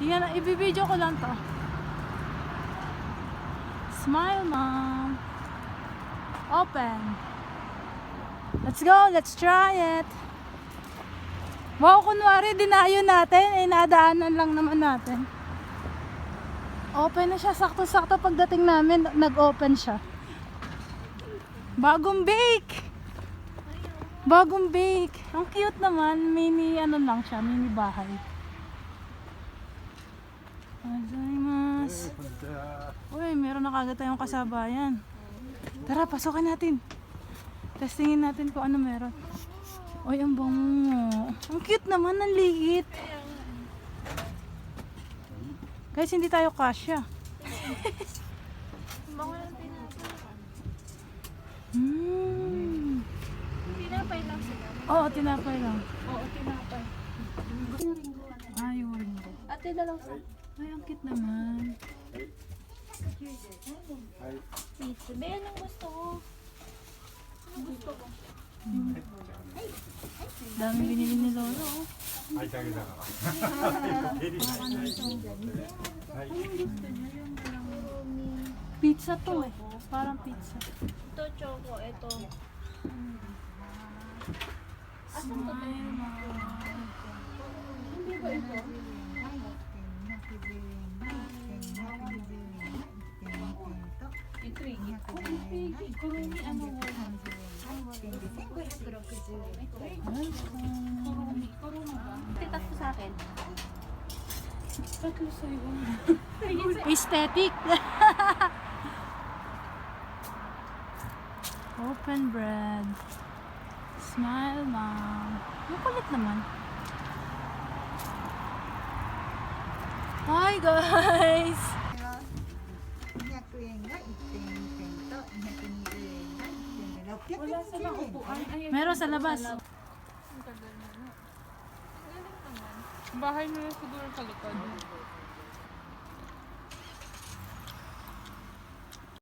Tingnan, ibibideo ko lang to. Smile, mom. Open. Let's go, let's try it. Wow, kunwari, dinayo natin. Eh, nadaanan lang naman natin. Open na siya. Sakto-sakto pagdating namin, nag-open siya. Bagong bake! Bagong bake. Ang cute naman. Mini ano lang siya, mini bahay. Gozaimasu. Uy, meron na kagad tayong kasabayan. Tara, pasokin natin. Testingin natin kung ano meron. Uy, ang bango. Ang cute naman, ang liit. Guys, hindi tayo kasya. Bango ng tinapay. Hmm. Tinapay lang sila. Oo, tinapay lang. Oo, tinapay. Ate, dalaw sa... Ay, ang cute naman. Ay. Pizza. Be, anong gusto ko? Anong gusto ko? Hmm. Dami binili ni Lolo. oh. Ay, dami na ako. Anong gusto niya? Yung dalawang... Pizza to eh. Parang pizza. Ito, choco. Ito. Smile. Hindi ba ito? Ano mo? Kurumi. Kurumi ba? Titas ko sa akin. Tatlo sa'yo. Aesthetic. Open bread. Smile, mom. Ang kulit naman. Hi, guys! Wala sa 620円 upuan. Meron sa labas. Bahay nila siguro sa likod.